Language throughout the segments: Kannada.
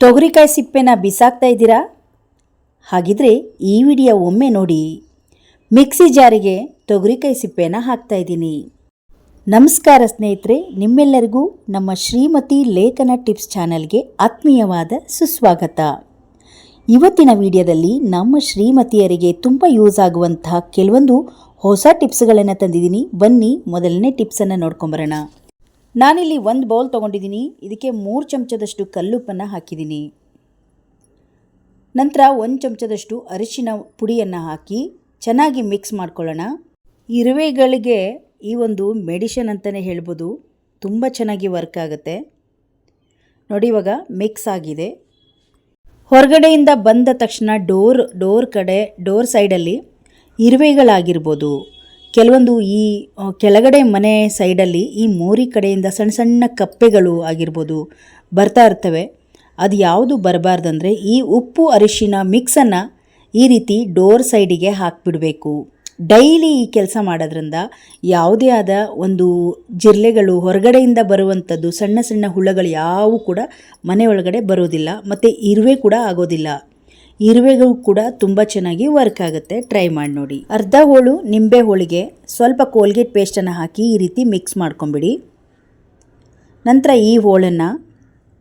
ತೊಗರಿಕಾಯಿ ಸಿಪ್ಪೆನ ಬಿಸಾಕ್ತಾ ಇದ್ದೀರಾ? ಹಾಗಿದ್ರೆ ಈ ವಿಡಿಯೋ ಒಮ್ಮೆ ನೋಡಿ. ಮಿಕ್ಸಿ ಜಾರಿಗೆ ತೊಗರಿಕಾಯಿ ಸಿಪ್ಪೆನ ಹಾಕ್ತಾ ಇದ್ದೀನಿ. ನಮಸ್ಕಾರ ಸ್ನೇಹಿತರೆ, ನಿಮ್ಮೆಲ್ಲರಿಗೂ ನಮ್ಮ ಶ್ರೀಮತಿ ಲೇಖನ ಟಿಪ್ಸ್ ಚಾನಲ್ಗೆ ಆತ್ಮೀಯವಾದ ಸುಸ್ವಾಗತ. ಇವತ್ತಿನ ವಿಡಿಯೋದಲ್ಲಿ ನಮ್ಮ ಶ್ರೀಮತಿಯರಿಗೆ ತುಂಬ ಯೂಸ್ ಆಗುವಂತಹ ಕೆಲವೊಂದು ಹೊಸ ಟಿಪ್ಸ್ಗಳನ್ನು ತಂದಿದ್ದೀನಿ. ಬನ್ನಿ, ಮೊದಲನೇ ಟಿಪ್ಸನ್ನು ನೋಡ್ಕೊಂಬರೋಣ. ನಾನಿಲ್ಲಿ ಒಂದು ಬೌಲ್ ತೊಗೊಂಡಿದ್ದೀನಿ ಇದಕ್ಕೆ ಮೂರು ಚಮಚದಷ್ಟು ಕಲ್ಲುಪ್ಪನ್ನು ಹಾಕಿದ್ದೀನಿ ನಂತರ ಒಂದು ಚಮಚದಷ್ಟು ಅರಿಶಿನ ಪುಡಿಯನ್ನು ಹಾಕಿ ಚೆನ್ನಾಗಿ ಮಿಕ್ಸ್ ಮಾಡ್ಕೊಳ್ಳೋಣ. ಇರುವೆಗಳಿಗೆ ಈ ಒಂದು ಮೆಡಿಷನ್ ಅಂತಲೇ ಹೇಳ್ಬೋದು. ತುಂಬ ಚೆನ್ನಾಗಿ ವರ್ಕ್ ಆಗುತ್ತೆ. ನೋಡಿ ಇವಾಗ ಮಿಕ್ಸ್ ಆಗಿದೆ. ಹೊರಗಡೆಯಿಂದ ಬಂದ ತಕ್ಷಣ ಡೋರ್ ಡೋರ್ ಕಡೆ, ಡೋರ್ ಸೈಡಲ್ಲಿ ಇರುವೆಗಳಾಗಿರ್ಬೋದು. ಕೆಲವೊಂದು ಈ ಕೆಳಗಡೆ ಮನೆ ಸೈಡಲ್ಲಿ ಈ ಮೋರಿ ಕಡೆಯಿಂದ ಸಣ್ಣ ಸಣ್ಣ ಕಪ್ಪೆಗಳು ಆಗಿರ್ಬೋದು ಬರ್ತಾ ಇರ್ತವೆ. ಅದು ಯಾವುದು ಬರಬಾರ್ದಂದ್ರೆ ಈ ಉಪ್ಪು ಅರಿಶಿನ ಮಿಕ್ಸನ್ನು ಈ ರೀತಿ ಡೋರ್ ಸೈಡಿಗೆ ಹಾಕಿಬಿಡಬೇಕು. ಡೈಲಿ ಈ ಕೆಲಸ ಮಾಡೋದ್ರಿಂದ ಯಾವುದೇ ಆದ ಒಂದು ಜಿರ್ಲೆಗಳು ಹೊರಗಡೆಯಿಂದ ಬರುವಂಥದ್ದು ಸಣ್ಣ ಸಣ್ಣ ಹುಳಗಳು ಯಾವೂ ಕೂಡ ಮನೆ ಒಳಗಡೆ ಬರೋದಿಲ್ಲ, ಮತ್ತು ಇರುವೆ ಕೂಡ ಆಗೋದಿಲ್ಲ. ಇರುವೆಗಳು ಕೂಡ ತುಂಬ ಚೆನ್ನಾಗಿ ವರ್ಕ್ ಆಗುತ್ತೆ. ಟ್ರೈ ಮಾಡಿ ನೋಡಿ. ಅರ್ಧ ಹೋಳು ನಿಂಬೆ ಹೋಳಿಗೆ, ಸ್ವಲ್ಪ ಕೋಲ್ಗೇಟ್ ಪೇಸ್ಟನ್ನು ಹಾಕಿ ಈ ರೀತಿ ಮಿಕ್ಸ್ ಮಾಡ್ಕೊಂಬಿಡಿ. ನಂತರ ಈ ಹೋಳನ್ನು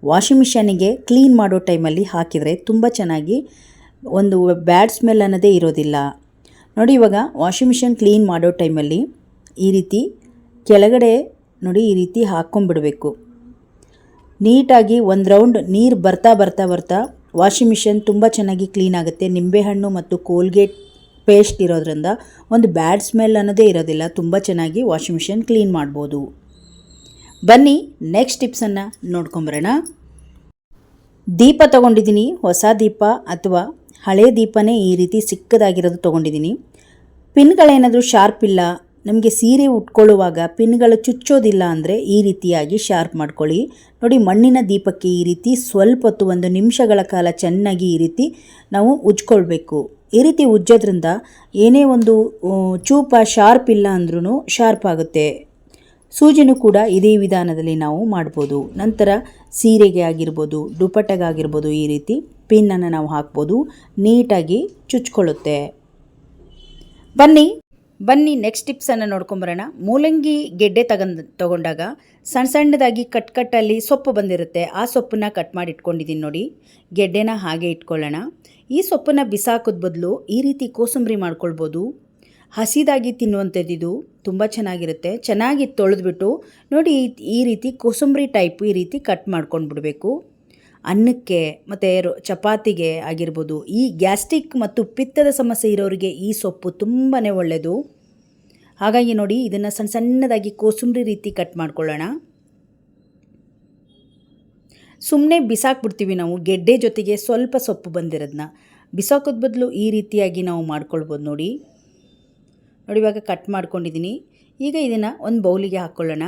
ವಾಷಿಂಗ್ ಮಿಷನಿಗೆ ಕ್ಲೀನ್ ಮಾಡೋ ಟೈಮಲ್ಲಿ ಹಾಕಿದರೆ ತುಂಬ ಚೆನ್ನಾಗಿ ಒಂದು ಬ್ಯಾಡ್ ಸ್ಮೆಲ್ ಅನ್ನೋದೇ ಇರೋದಿಲ್ಲ. ನೋಡಿ ಇವಾಗ ವಾಷಿಂಗ್ ಮಿಷನ್ ಕ್ಲೀನ್ ಮಾಡೋ ಟೈಮಲ್ಲಿ ಈ ರೀತಿ ಕೆಳಗಡೆ ನೋಡಿ ಈ ರೀತಿ ಹಾಕ್ಕೊಂಬಿಡಬೇಕು ನೀಟಾಗಿ ಒಂದು ರೌಂಡ್ ನೀರು ಬರ್ತಾ ಬರ್ತಾ ಬರ್ತಾ ವಾಷಿಂಗ್ ಮಿಷನ್ ತುಂಬ ಚೆನ್ನಾಗಿ ಕ್ಲೀನ್ ಆಗುತ್ತೆ. ನಿಂಬೆಹಣ್ಣು ಮತ್ತು ಕೋಲ್ಗೇಟ್ ಪೇಸ್ಟ್ ಇರೋದ್ರಿಂದ ಒಂದು ಬ್ಯಾಡ್ ಸ್ಮೆಲ್ ಅನ್ನೋದೇ ಇರೋದಿಲ್ಲ. ತುಂಬ ಚೆನ್ನಾಗಿ ವಾಷಿಂಗ್ ಮಿಷನ್ ಕ್ಲೀನ್ ಮಾಡ್ಬೋದು. ಬನ್ನಿ, ನೆಕ್ಸ್ಟ್ ಟಿಪ್ಸನ್ನು ನೋಡ್ಕೊಂಬರೋಣ ದೀಪ ತೊಗೊಂಡಿದ್ದೀನಿ. ಹೊಸ ದೀಪ ಅಥವಾ ಹಳೆ ದೀಪನೇ ಈ ರೀತಿ ಸಿಕ್ಕದಾಗಿರೋದು ತೊಗೊಂಡಿದ್ದೀನಿ. ಪಿನ್ಗಳೇನಾದರೂ ಶಾರ್ಪ್ ಇಲ್ಲ ನಮಗೆ ಸೀರೆ ಉಟ್ಕೊಳ್ಳುವಾಗ ಪಿನ್ಗಳು ಚುಚ್ಚೋದಿಲ್ಲ ಅಂದರೆ ಈ ರೀತಿಯಾಗಿ ಶಾರ್ಪ್ ಮಾಡ್ಕೊಳ್ಳಿ. ನೋಡಿ, ಮಣ್ಣಿನ ದೀಪಕ್ಕೆ ಈ ರೀತಿ ಸ್ವಲ್ಪ ಹೊತ್ತು ಒಂದು ನಿಮಿಷಗಳ ಕಾಲ ಚೆನ್ನಾಗಿ ಈ ರೀತಿ ನಾವು ಉಜ್ಕೊಳ್ಬೇಕು. ಈ ರೀತಿ ಉಜ್ಜೋದ್ರಿಂದ ಏನೇ ಒಂದು ಚೂಪ ಶಾರ್ಪ್ ಇಲ್ಲ ಅಂದ್ರೂ ಶಾರ್ಪ್ ಆಗುತ್ತೆ. ಸೂಜಿನೂ ಕೂಡ ಇದೇ ವಿಧಾನದಲ್ಲಿ ನಾವು ಮಾಡ್ಬೋದು. ನಂತರ ಸೀರೆಗೆ ಆಗಿರ್ಬೋದು, ದುಪಟ್ಟೆಗಾಗಿರ್ಬೋದು ಈ ರೀತಿ ಪಿನ್ನನ್ನು ನಾವು ಹಾಕ್ಬೋದು. ನೀಟಾಗಿ ಚುಚ್ಕೊಳ್ಳುತ್ತೆ. ಬನ್ನಿ. ಬನ್ನಿ ನೆಕ್ಸ್ಟ್ ಟಿಪ್ಸನ್ನು ನೋಡ್ಕೊಂಬರೋಣ. ಮೂಲಂಗಿ ಗೆಡ್ಡೆ ತಗೊಂಡ್ ತಗೊಂಡಾಗ ಸಣ್ಣ ಸಣ್ಣದಾಗಿ ಕಟ್ ಕಟ್ಟಲ್ಲಿ ಸೊಪ್ಪು ಬಂದಿರುತ್ತೆ. ಆ ಸೊಪ್ಪನ್ನ ಕಟ್ ಮಾಡಿ ಇಟ್ಕೊಂಡಿದ್ದೀನಿ ನೋಡಿ. ಗೆಡ್ಡೆನ ಹಾಗೆ ಇಟ್ಕೊಳ್ಳೋಣ. ಈ ಸೊಪ್ಪನ್ನು ಬಿಸಾಕೋದ್ ಬದಲು ಈ ರೀತಿ ಕೋಸಂಬರಿ ಮಾಡ್ಕೊಳ್ಬೋದು. ಹಸಿದಾಗಿ ತಿನ್ನುವಂಥದ್ದಿದು ತುಂಬ ಚೆನ್ನಾಗಿರುತ್ತೆ. ಚೆನ್ನಾಗಿ ತೊಳೆದ್ಬಿಟ್ಟು ನೋಡಿ ಈ- ಈ ರೀತಿ ಕೋಸಂಬರಿ ಟೈಪ್ ಈ ರೀತಿ ಕಟ್ ಮಾಡ್ಕೊಂಡು ಬಿಡಬೇಕು ಅನ್ನಕ್ಕೆ ಮತ್ತು ಚಪಾತಿಗೆ ಆಗಿರ್ಬೋದು, ಈ ಗ್ಯಾಸ್ಟ್ರಿಕ್ ಮತ್ತು ಪಿತ್ತದ ಸಮಸ್ಯೆ ಇರೋರಿಗೆ ಈ ಸೊಪ್ಪು ತುಂಬಾ ಒಳ್ಳೆಯದು ಹಾಗಾಗಿ ನೋಡಿ, ಇದನ್ನು ಸಣ್ಣ ಸಣ್ಣದಾಗಿ ಕೋಸುಂಬ್ರಿ ರೀತಿ ಕಟ್ ಮಾಡ್ಕೊಳ್ಳೋಣ. ಸುಮ್ಮನೆ ಬಿಸಾಕ್ಬಿಡ್ತೀವಿ ನಾವು, ಗೆಡ್ಡೆ ಜೊತೆಗೆ ಸ್ವಲ್ಪ ಸೊಪ್ಪು ಬಂದಿರೋದನ್ನ ಬಿಸಾಕೋದ್ ಬದಲು ಈ ರೀತಿಯಾಗಿ ನಾವು ಮಾಡ್ಕೊಳ್ಬೋದು ನೋಡಿ. ನೋಡಿ, ಇವಾಗ ಕಟ್ ಮಾಡ್ಕೊಂಡಿದ್ದೀನಿ ಈಗ ಇದನ್ನು ಒಂದು ಬೌಲಿಗೆ ಹಾಕ್ಕೊಳ್ಳೋಣ.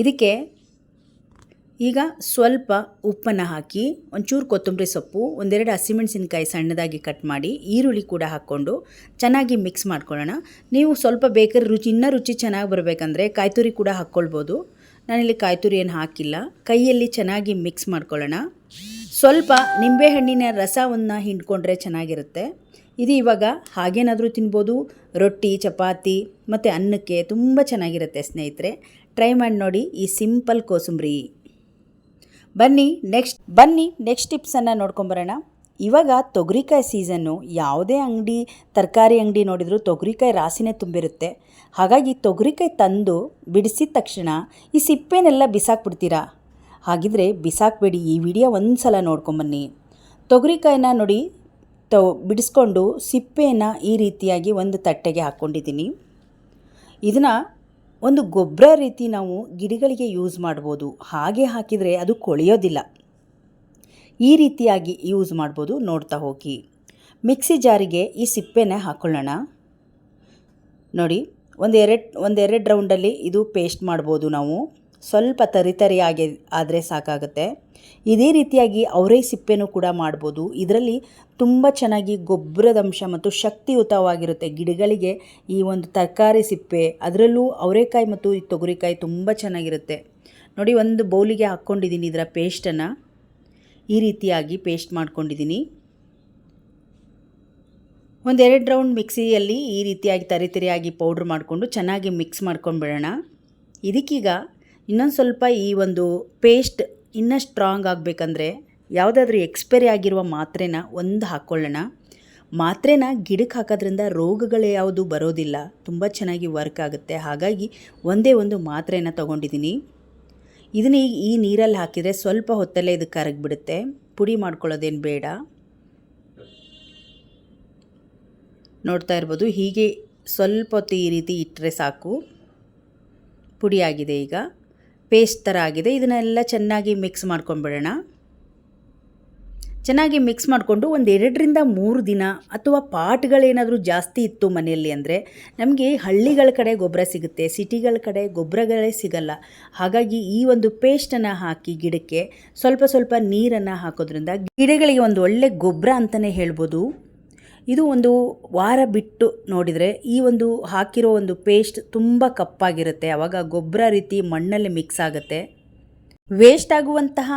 ಇದಕ್ಕೆ ಈಗ ಸ್ವಲ್ಪ ಉಪ್ಪನ್ನು ಹಾಕಿ ಒಂಚೂರು ಕೊತ್ತಂಬರಿ ಸೊಪ್ಪು, ಒಂದೆರಡು ಹಸಿಮೆಣಸಿನ್ಕಾಯಿ ಸಣ್ಣದಾಗಿ ಕಟ್ ಮಾಡಿ ಈರುಳ್ಳಿ ಕೂಡ ಹಾಕ್ಕೊಂಡು ಚೆನ್ನಾಗಿ ಮಿಕ್ಸ್ ಮಾಡ್ಕೊಳ್ಳೋಣ. ನೀವು ಸ್ವಲ್ಪ ಬೇಕಾದ್ರೆ ರುಚಿ, ಇನ್ನೂ ರುಚಿ ಚೆನ್ನಾಗಿ ಬರಬೇಕಂದ್ರೆ ಕಾಯ್ತುರಿ ಕೂಡ ಹಾಕ್ಕೊಳ್ಬೋದು. ನಾನಿಲ್ಲಿ ಕಾಯ್ತುರಿ ಏನು ಹಾಕಿಲ್ಲ. ಕೈಯಲ್ಲಿ ಚೆನ್ನಾಗಿ ಮಿಕ್ಸ್ ಮಾಡ್ಕೊಳ್ಳೋಣ. ಸ್ವಲ್ಪ ನಿಂಬೆಹಣ್ಣಿನ ರಸವನ್ನು ಹಿಂಡ್ಕೊಂಡ್ರೆ ಚೆನ್ನಾಗಿರುತ್ತೆ. ಇದು ಇವಾಗ ಹಾಗೇನಾದರೂ ತಿನ್ಬೋದು. ರೊಟ್ಟಿ, ಚಪಾತಿ ಮತ್ತು ಅನ್ನಕ್ಕೆ ತುಂಬ ಚೆನ್ನಾಗಿರುತ್ತೆ ಸ್ನೇಹಿತರೆ. ಟ್ರೈ ಮಾಡಿ ನೋಡಿ ಈ ಸಿಂಪಲ್ ಕೋಸಂಬರಿ. ಬನ್ನಿ ನೆಕ್ಸ್ಟ್ ಬನ್ನಿ ನೆಕ್ಸ್ಟ್ ಟಿಪ್ಸನ್ನು ನೋಡ್ಕೊಂಬರೋಣ ಇವಾಗ ತೊಗರಿಕಾಯಿ ಸೀಸನ್ನು ಯಾವುದೇ ಅಂಗಡಿ, ತರಕಾರಿ ಅಂಗಡಿ ನೋಡಿದರೂ ತೊಗರಿಕಾಯಿ ರಾಸಿನೇ ತುಂಬಿರುತ್ತೆ. ಹಾಗಾಗಿ ತೊಗರಿಕಾಯಿ ತಂದು ಬಿಡಿಸಿದ ತಕ್ಷಣ ಈ ಸಿಪ್ಪೆನೆಲ್ಲ ಬಿಸಾಕ್ಬಿಡ್ತೀರಾ? ಹಾಗಿದ್ರೆ ಬಿಸಾಕಬೇಡಿ, ಈ ವಿಡಿಯೋ ಒಂದು ಸಲ ನೋಡ್ಕೊಂಬನ್ನಿ ತೊಗರಿಕಾಯಿನ ನೋಡಿ ತೊ, ಬಿಡಿಸ್ಕೊಂಡು ಸಿಪ್ಪೆಯನ್ನು ಈ ರೀತಿಯಾಗಿ ಒಂದು ತಟ್ಟೆಗೆ ಹಾಕ್ಕೊಂಡಿದ್ದೀನಿ ಇದನ್ನು ಒಂದು ಗೊಬ್ಬರ ರೀತಿ ನಾವು ಗಿಡಗಳಿಗೆ ಯೂಸ್ ಮಾಡ್ಬೋದು. ಹಾಗೆ ಹಾಕಿದರೆ ಅದು ಕೊಳೆಯೋದಿಲ್ಲ. ಈ ರೀತಿಯಾಗಿ ಯೂಸ್ ಮಾಡ್ಬೋದು. ನೋಡ್ತಾ ಹೋಗಿ. ಮಿಕ್ಸಿ ಜಾರಿಗೆ ಈ ಸಿಪ್ಪೆನೇ ಹಾಕೊಳ್ಳೋಣ. ನೋಡಿ, ಒಂದೆರಡು ಒಂದೆರಡು ರೌಂಡಲ್ಲಿ ಇದು ಪೇಸ್ಟ್ ಮಾಡ್ಬೋದು ನಾವು. ಸ್ವಲ್ಪ ಆಗಿ ಆದರೆ ಸಾಕಾಗುತ್ತೆ. ಇದೇ ರೀತಿಯಾಗಿ ಅವರೇ ಸಿಪ್ಪೆನೂ ಕೂಡ ಮಾಡ್ಬೋದು. ಇದರಲ್ಲಿ ತುಂಬ ಚೆನ್ನಾಗಿ ಗೊಬ್ಬರದ ಅಂಶ ಮತ್ತು ಶಕ್ತಿಯುತವಾಗಿರುತ್ತೆ ಗಿಡಗಳಿಗೆ ಈ ಒಂದು ತರಕಾರಿ ಸಿಪ್ಪೆ. ಅದರಲ್ಲೂ ಅವರೆಕಾಯಿ ಮತ್ತು ಈ ತೊಗರಿಕಾಯಿ ತುಂಬ ಚೆನ್ನಾಗಿರುತ್ತೆ. ನೋಡಿ, ಒಂದು ಬೌಲಿಗೆ ಹಾಕ್ಕೊಂಡಿದ್ದೀನಿ ಇದರ ಪೇಸ್ಟನ್ನು. ಈ ರೀತಿಯಾಗಿ ಪೇಸ್ಟ್ ಮಾಡ್ಕೊಂಡಿದ್ದೀನಿ. ಒಂದೆರಡು ರೌಂಡ್ ಮಿಕ್ಸಿಯಲ್ಲಿ ಈ ರೀತಿಯಾಗಿ ತರಿತರಿಯಾಗಿ ಪೌಡ್ರ್ ಮಾಡಿಕೊಂಡು ಚೆನ್ನಾಗಿ ಮಿಕ್ಸ್ ಮಾಡ್ಕೊಂಡ್ಬಿಡೋಣ. ಇದಕ್ಕೀಗ ಇನ್ನೊಂದು ಸ್ವಲ್ಪ ಈ ಒಂದು ಪೇಸ್ಟ್ ಇನ್ನೂ ಸ್ಟ್ರಾಂಗ್ ಆಗಬೇಕಂದ್ರೆ ಯಾವುದಾದ್ರೂ ಎಕ್ಸ್ಪೈರಿ ಆಗಿರುವ ಮಾತ್ರೆನ ಒಂದು ಹಾಕ್ಕೊಳ್ಳೋಣ ಮಾತ್ರೆನ ಗಿಡಕ್ಕೆ ಹಾಕೋದ್ರಿಂದ ರೋಗಗಳು ಯಾವುದು ಬರೋದಿಲ್ಲ. ತುಂಬ ಚೆನ್ನಾಗಿ ವರ್ಕ್ ಆಗುತ್ತೆ. ಹಾಗಾಗಿ ಒಂದೇ ಒಂದು ಮಾತ್ರೆನ ತೊಗೊಂಡಿದ್ದೀನಿ ಇದನ್ನ ಈಗ ಈ ನೀರಲ್ಲಿ ಹಾಕಿದರೆ ಸ್ವಲ್ಪ ಹೊತ್ತಲ್ಲೇ ಇದು ಕರಗಿಬಿಡುತ್ತೆ. ಪುಡಿ ಮಾಡ್ಕೊಳ್ಳೋದೇನು ಬೇಡ. ನೋಡ್ತಾ ಇರ್ಬೋದು. ಹೀಗೆ ಸ್ವಲ್ಪ ಹೊತ್ತು ಈ ರೀತಿ ಇಟ್ಟರೆ ಸಾಕು. ಪುಡಿಯಾಗಿದೆ ಈಗ. ಪೇಸ್ಟ್ ಥರ ಆಗಿದೆ. ಇದನ್ನೆಲ್ಲ ಚೆನ್ನಾಗಿ ಮಿಕ್ಸ್ ಮಾಡ್ಕೊಂಡ್ಬಿಡೋಣ. ಚೆನ್ನಾಗಿ ಮಿಕ್ಸ್ ಮಾಡಿಕೊಂಡು ಒಂದು ಎರಡರಿಂದ ಮೂರು ದಿನ ಅಥವಾ ಪಾಟ್ಗಳೇನಾದರೂ ಜಾಸ್ತಿ ಇತ್ತು ಮನೆಯಲ್ಲಿ ಅಂದರೆ ನಮಗೆ ಹಳ್ಳಿಗಳ ಕಡೆ ಗೊಬ್ಬರ ಸಿಗುತ್ತೆ, ಸಿಟಿಗಳ ಕಡೆ ಗೊಬ್ಬರಗಳೇ ಸಿಗಲ್ಲ. ಹಾಗಾಗಿ ಈ ಒಂದು ಪೇಸ್ಟನ್ನು ಹಾಕಿ ಗಿಡಕ್ಕೆ ಸ್ವಲ್ಪ ಸ್ವಲ್ಪ ನೀರನ್ನು ಹಾಕೋದ್ರಿಂದ ಗಿಡಗಳಿಗೆ ಒಂದು ಒಳ್ಳೆ ಗೊಬ್ಬರ ಅಂತಲೇ ಹೇಳ್ಬೋದು. ಇದು ಒಂದು ವಾರ ಬಿಟ್ಟು ನೋಡಿದರೆ ಈ ಒಂದು ಹಾಕಿರೋ ಒಂದು ಪೇಸ್ಟ್ ತುಂಬ ಕಪ್ಪಾಗಿರುತ್ತೆ. ಆವಾಗ ಗೊಬ್ಬರ ರೀತಿ ಮಣ್ಣಲ್ಲಿ ಮಿಕ್ಸ್ ಆಗುತ್ತೆ. ವೇಸ್ಟ್ ಆಗುವಂತಹ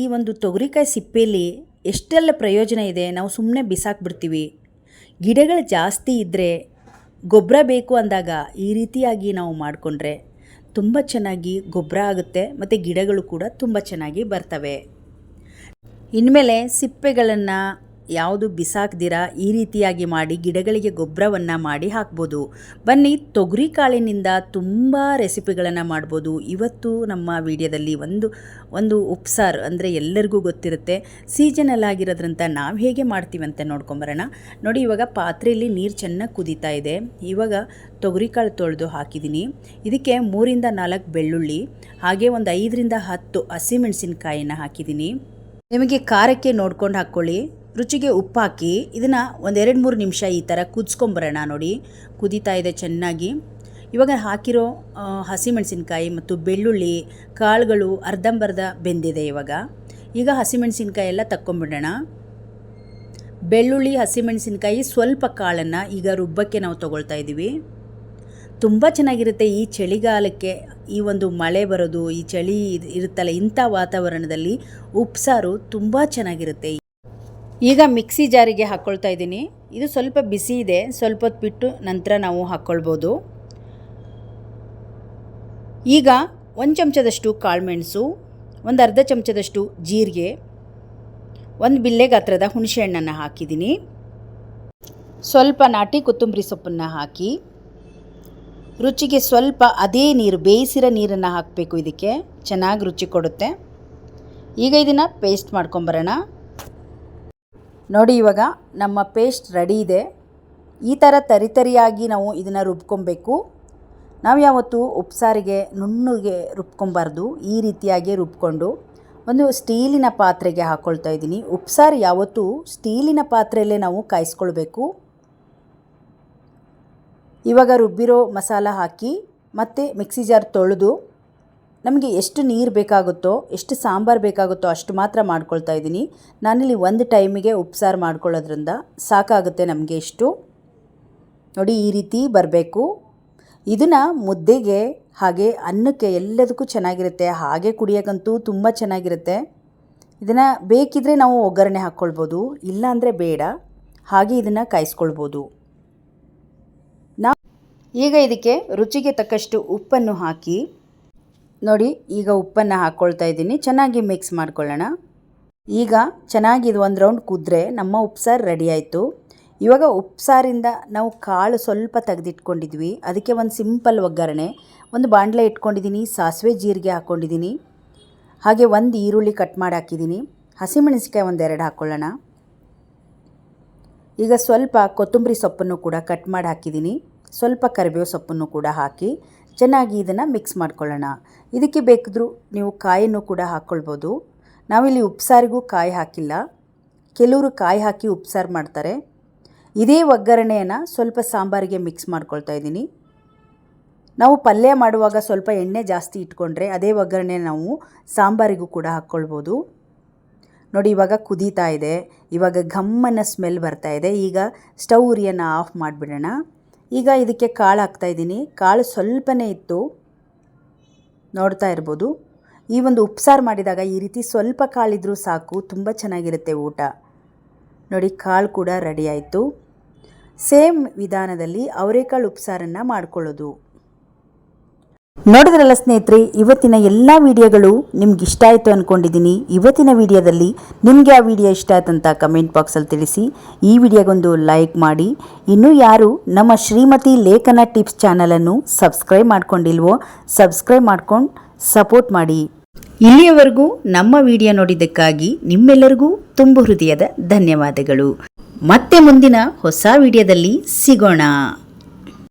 ಈ ಒಂದು ತೊಗರಿಕಾಯಿ ಸಿಪ್ಪೆಯಲ್ಲಿ ಎಷ್ಟೆಲ್ಲ ಪ್ರಯೋಜನ ಇದೆ? ನಾವು ಸುಮ್ಮನೆ ಬಿಸಾಕ್ಬಿಡ್ತೀವಿ. ಗಿಡಗಳು ಜಾಸ್ತಿ ಇದ್ದರೆ ಗೊಬ್ಬರ ಬೇಕು ಅಂದಾಗ ಈ ರೀತಿಯಾಗಿ ನಾವು ಮಾಡಿಕೊಂಡ್ರೆ ತುಂಬ ಚೆನ್ನಾಗಿ ಗೊಬ್ಬರ ಆಗುತ್ತೆ ಮತ್ತು ಗಿಡಗಳು ಕೂಡ ತುಂಬ ಚೆನ್ನಾಗಿ ಬರ್ತವೆ. ಇನ್ಮೇಲೆ ಸಿಪ್ಪೆಗಳನ್ನು ಯಾವುದು ಬಿಸಾಕ್ದಿರ ಈ ರೀತಿಯಾಗಿ ಮಾಡಿ ಗಿಡಗಳಿಗೆ ಗೊಬ್ಬರವನ್ನು ಮಾಡಿ ಹಾಕ್ಬೋದು. ಬನ್ನಿ ತೊಗರಿ ಕಾಳಿನಿಂದ ತುಂಬ ರೆಸಿಪಿಗಳನ್ನು ಮಾಡ್ಬೋದು. ಇವತ್ತು ನಮ್ಮ ವಿಡಿಯೋದಲ್ಲಿ ಒಂದು ಒಂದು ಉಪ್ಸಾರು ಅಂದರೆ ಎಲ್ಲರಿಗೂ ಗೊತ್ತಿರುತ್ತೆ. ಸೀಸನಲ್ ಆಗಿರೋದ್ರಂತ ನಾವು ಹೇಗೆ ಮಾಡ್ತೀವಿ ಅಂತ ನೋಡ್ಕೊಂಬರೋಣ. ನೋಡಿ ಇವಾಗ ಪಾತ್ರೆಯಲ್ಲಿ ನೀರು ಚೆನ್ನಾಗಿ ಕುದೀತಾ ಇದೆ. ಇವಾಗ ತೊಗರಿಕಾಳು ತೊಳೆದು ಹಾಕಿದ್ದೀನಿ ಇದಕ್ಕೆ ಮೂರಿಂದ ನಾಲ್ಕು ಬೆಳ್ಳುಳ್ಳಿ, ಹಾಗೆ ಒಂದು ಐದರಿಂದ ಹತ್ತು ಹಸಿಮೆಣಸಿನ್ಕಾಯಿನ ಹಾಕಿದ್ದೀನಿ ನಿಮಗೆ ಖಾರಕ್ಕೆ ನೋಡ್ಕೊಂಡು ಹಾಕ್ಕೊಳ್ಳಿ ರುಚಿಗೆ ಉಪ್ಪಾಕಿ ಇದನ್ನು ಒಂದೆರಡು ಮೂರು ನಿಮಿಷ ಈ ಥರ ಕುದಿಸ್ಕೊಂಬರೋಣ ನೋಡಿ. ಕುದೀತಾ ಇದೆ ಚೆನ್ನಾಗಿ. ಇವಾಗ ಹಾಕಿರೋ ಹಸಿಮೆಣಸಿನ್ಕಾಯಿ ಮತ್ತು ಬೆಳ್ಳುಳ್ಳಿ, ಕಾಳುಗಳು ಅರ್ಧಂಬರ್ಧ ಬೆಂದಿದೆ ಇವಾಗ. ಈಗ ಹಸಿಮೆಣಸಿನ್ಕಾಯಿ ಎಲ್ಲ ತಕ್ಕೊಂಬಿಡೋಣ. ಬೆಳ್ಳುಳ್ಳಿ, ಹಸಿಮೆಣಸಿನ್ಕಾಯಿ ಸ್ವಲ್ಪ ಕಾಳನ್ನು ಈಗ ರುಬ್ಬಕ್ಕೆ ನಾವು ತೊಗೊಳ್ತಾ ಇದ್ದೀವಿ. ತುಂಬ ಚೆನ್ನಾಗಿರುತ್ತೆ ಈ ಚಳಿಗಾಲಕ್ಕೆ ಈ ಒಂದು ಮಳೆ ಬರೋದು, ಈ ಚಳಿ ಇರುತ್ತಲ್ಲ ಇಂಥ ವಾತಾವರಣದಲ್ಲಿ ಉಪ್ಸಾರು ತುಂಬ ಚೆನ್ನಾಗಿರುತ್ತೆ. ಈಗ ಮಿಕ್ಸಿ ಜಾರಿಗೆ ಹಾಕ್ಕೊಳ್ತಾ ಇದ್ದೀನಿ. ಇದು ಸ್ವಲ್ಪ ಬಿಸಿ ಇದೆ. ಸ್ವಲ್ಪ ಹೊತ್ತು ಬಿಟ್ಟು ನಂತರ ನಾವು ಹಾಕ್ಕೊಳ್ಬೋದು ಈಗ ಒಂದು ಚಮಚದಷ್ಟು ಕಾಳುಮೆಣಸು ಒಂದು ಅರ್ಧ ಚಮಚದಷ್ಟು ಜೀರಿಗೆ, ಒಂದು ಬಿಲ್ಲೆ ಗಾತ್ರದ ಹುಣಸೆ ಹಣ್ಣನ್ನು ಹಾಕಿದ್ದೀನಿ. ಸ್ವಲ್ಪ ನಾಟಿ ಕೊತ್ತಂಬರಿ ಸೊಪ್ಪನ್ನು ಹಾಕಿ, ರುಚಿಗೆ ಸ್ವಲ್ಪ ಅದೇ ನೀರು, ಬೇಯಿಸಿರೋ ನೀರನ್ನು ಹಾಕಬೇಕು ಇದಕ್ಕೆ. ಚೆನ್ನಾಗಿ ರುಚಿ ಕೊಡುತ್ತೆ. ಈಗ ಇದನ್ನು ಪೇಸ್ಟ್ ಮಾಡ್ಕೊಂಬರೋಣ. ನೋಡಿ ಇವಾಗ ನಮ್ಮ ಪೇಸ್ಟ್ ರೆಡಿ ಇದೆ. ಈ ಥರ ತರಿತರಿಯಾಗಿ ನಾವು ಇದನ್ನು ರುಬ್ಕೊಬೇಕು. ನಾವು ಯಾವತ್ತು ಉಪ್ಸಾರಿಗೆ, ನುಣ್ಣಗೆ ರುಬ್ಕೊಬಾರ್ದು, ಈ ರೀತಿಯಾಗಿ ರುಬ್ಕೊಂಡು ಒಂದು ಸ್ಟೀಲಿನ ಪಾತ್ರೆಗೆ ಹಾಕ್ಕೊಳ್ತಾ ಇದ್ದೀನಿ. ಉಪ್ಸಾರು ಯಾವತ್ತೂ ಸ್ಟೀಲಿನ ಪಾತ್ರೆಯಲ್ಲೇ ನಾವು ಕಾಯಿಸ್ಕೊಳ್ಬೇಕು. ಇವಾಗ ರುಬ್ಬಿರೋ ಮಸಾಲ ಹಾಕಿ ಮತ್ತು ಮಿಕ್ಸಿ ಜಾರ್ ತೊಳೆದು ನಮಗೆ ಎಷ್ಟು ನೀರು ಬೇಕಾಗುತ್ತೋ, ಎಷ್ಟು ಸಾಂಬಾರು ಬೇಕಾಗುತ್ತೋ ಅಷ್ಟು ಮಾತ್ರ ಮಾಡ್ಕೊಳ್ತಾ ಇದ್ದೀನಿ. ನಾನಿಲ್ಲಿ ಒಂದು ಟೈಮಿಗೆ ಉಪ್ಸಾರು ಮಾಡ್ಕೊಳ್ಳೋದ್ರಿಂದ ಸಾಕಾಗುತ್ತೆ ನಮಗೆ ಇಷ್ಟು. ನೋಡಿ, ಈ ರೀತಿ ಬರಬೇಕು. ಇದನ್ನು ಮುದ್ದೆಗೆ ಹಾಗೆ ಅನ್ನಕ್ಕೆ ಎಲ್ಲದಕ್ಕೂ ಚೆನ್ನಾಗಿರುತ್ತೆ. ಹಾಗೆ ಕುಡಿಯೋಕ್ಕಂತೂ ತುಂಬ ಚೆನ್ನಾಗಿರುತ್ತೆ. ಇದನ್ನು ಬೇಕಿದ್ರೆ ನಾವು ಒಗ್ಗರಣೆ ಹಾಕ್ಕೊಳ್ಬೋದು, ಇಲ್ಲಾಂದರೆ ಬೇಡ. ಹಾಗೆ ಇದನ್ನು ಕಾಯಿಸ್ಕೊಳ್ಬೋದು. ನಾ ಈಗ ಇದಕ್ಕೆ ರುಚಿಗೆ ತಕ್ಕಷ್ಟು ಉಪ್ಪನ್ನು ಹಾಕಿ ನೋಡಿ, ಈಗ ಉಪ್ಪನ್ನು ಹಾಕ್ಕೊಳ್ತಾ ಇದ್ದೀನಿ. ಚೆನ್ನಾಗಿ ಮಿಕ್ಸ್ ಮಾಡ್ಕೊಳ್ಳೋಣ. ಈಗ ಚೆನ್ನಾಗಿ ಇದು ಒಂದು ರೌಂಡ್ ಕುದ್ರೆ ನಮ್ಮ ಉಪ್ಸಾರು ರೆಡಿ ಆಯಿತು. ಇವಾಗ ಉಪ್ಸಾರಿಂದ ನಾವು ಕಾಳು ಸ್ವಲ್ಪ ತೆಗೆದಿಟ್ಕೊಂಡಿದ್ವಿ. ಅದಕ್ಕೆ ಒಂದು ಸಿಂಪಲ್ ಒಗ್ಗರಣೆ, ಒಂದು ಬಾಣಲೆ ಇಟ್ಕೊಂಡಿದ್ದೀನಿ, ಸಾಸಿವೆ ಜೀರಿಗೆ ಹಾಕ್ಕೊಂಡಿದ್ದೀನಿ ಹಾಗೆ ಒಂದು ಈರುಳ್ಳಿ ಕಟ್ ಮಾಡಿ ಹಾಕಿದ್ದೀನಿ. ಹಸಿಮೆಣಸಿಕಾಯಿ ಒಂದೆರಡು ಹಾಕ್ಕೊಳ್ಳೋಣ ಈಗ ಸ್ವಲ್ಪ ಕೊತ್ತಂಬರಿ ಸೊಪ್ಪನ್ನು ಕೂಡ ಕಟ್ ಮಾಡಿ ಹಾಕಿದ್ದೀನಿ. ಸ್ವಲ್ಪ ಕರಿಬೇವು ಸೊಪ್ಪನ್ನು ಕೂಡ ಹಾಕಿ ಚೆನ್ನಾಗಿ ಇದನ್ನು ಮಿಕ್ಸ್ ಮಾಡ್ಕೊಳ್ಳೋಣ. ಇದಕ್ಕೆ ಬೇಕಿದ್ರೂ ನೀವು ಕಾಯನ್ನು ಕೂಡ ಹಾಕ್ಕೊಳ್ಬೋದು. ನಾವಿಲ್ಲಿ ಉಪ್ಸಾರಿಗೂ ಕಾಯಿ ಹಾಕಿಲ್ಲ. ಕೆಲವರು ಕಾಯಿ ಹಾಕಿ ಉಪ್ಸಾರು ಮಾಡ್ತಾರೆ. ಇದೇ ಒಗ್ಗರಣೆಯನ್ನು ಸ್ವಲ್ಪ ಸಾಂಬಾರಿಗೆ ಮಿಕ್ಸ್ ಮಾಡ್ಕೊಳ್ತಾ ಇದ್ದೀನಿ. ನಾವು ಪಲ್ಯ ಮಾಡುವಾಗ ಸ್ವಲ್ಪ ಎಣ್ಣೆ ಜಾಸ್ತಿ ಇಟ್ಕೊಂಡ್ರೆ ಅದೇ ಒಗ್ಗರಣೆ ನಾವು ಸಾಂಬಾರಿಗೂ ಕೂಡ ಹಾಕ್ಕೊಳ್ಬೋದು. ನೋಡಿ, ಇವಾಗ ಕುದೀತಾ ಇದೆ. ಇವಾಗ ಘಮ್ಮನ ಸ್ಮೆಲ್ ಬರ್ತಾ ಇದೆ. ಈಗ ಸ್ಟವ್ ಉರಿಯನ್ನು ಆಫ್ ಮಾಡಿಬಿಡೋಣ. ಈಗ ಇದಕ್ಕೆ ಕಾಳು ಹಾಕ್ತಾಯಿದ್ದೀನಿ ಕಾಳು ಸ್ವಲ್ಪನೇ ಇತ್ತು. ನೋಡ್ತಾ ಇರ್ಬೋದು. ಈ ಒಂದು ಉಪ್ಸಾರು ಮಾಡಿದಾಗ ಈ ರೀತಿ ಸ್ವಲ್ಪ ಕಾಳಿದ್ರೂ ಸಾಕು, ತುಂಬ ಚೆನ್ನಾಗಿರುತ್ತೆ ಊಟ. ನೋಡಿ, ಕಾಳು ಕೂಡ ರೆಡಿ ಆಯಿತು. ಸೇಮ್ ವಿಧಾನದಲ್ಲಿ ಅವರೆಕಾಳು ಉಪ್ಸಾರನ್ನು ಮಾಡ್ಕೊಳ್ಳೋದು. ನೋಡಿದ್ರಲ್ಲ ಸ್ನೇಹಿತರೆ, ಇವತ್ತಿನ ಎಲ್ಲ ವಿಡಿಯೋಗಳು ನಿಮ್ಗೆ ಇಷ್ಟ ಆಯಿತು ಅಂದ್ಕೊಂಡಿದ್ದೀನಿ ಇವತ್ತಿನ ವಿಡಿಯೋದಲ್ಲಿ ನಿಮಗೆ ಆ ವಿಡಿಯೋ ಇಷ್ಟ ಆಯ್ತಂತ ಕಮೆಂಟ್ ಬಾಕ್ಸಲ್ಲಿ ತಿಳಿಸಿ. ಈ ವಿಡಿಯೋಗೊಂದು ಲೈಕ್ ಮಾಡಿ. ಇನ್ನೂ ಯಾರು ನಮ್ಮ ಶ್ರೀಮತಿ ಲೇಖನ ಟಿಪ್ಸ್ ಚಾನಲನ್ನು ಸಬ್ಸ್ಕ್ರೈಬ್ ಮಾಡ್ಕೊಂಡಿಲ್ವೋ, ಸಬ್ಸ್ಕ್ರೈಬ್ ಮಾಡ್ಕೊಂಡು ಸಪೋರ್ಟ್ ಮಾಡಿ. ಇಲ್ಲಿಯವರೆಗೂ ನಮ್ಮ ವಿಡಿಯೋ ನೋಡಿದ್ದಕ್ಕಾಗಿ ನಿಮ್ಮೆಲ್ಲರಿಗೂ ತುಂಬು ಹೃದಯದ ಧನ್ಯವಾದಗಳು. ಮತ್ತೆ ಮುಂದಿನ ಹೊಸ ವಿಡಿಯೋದಲ್ಲಿ ಸಿಗೋಣ.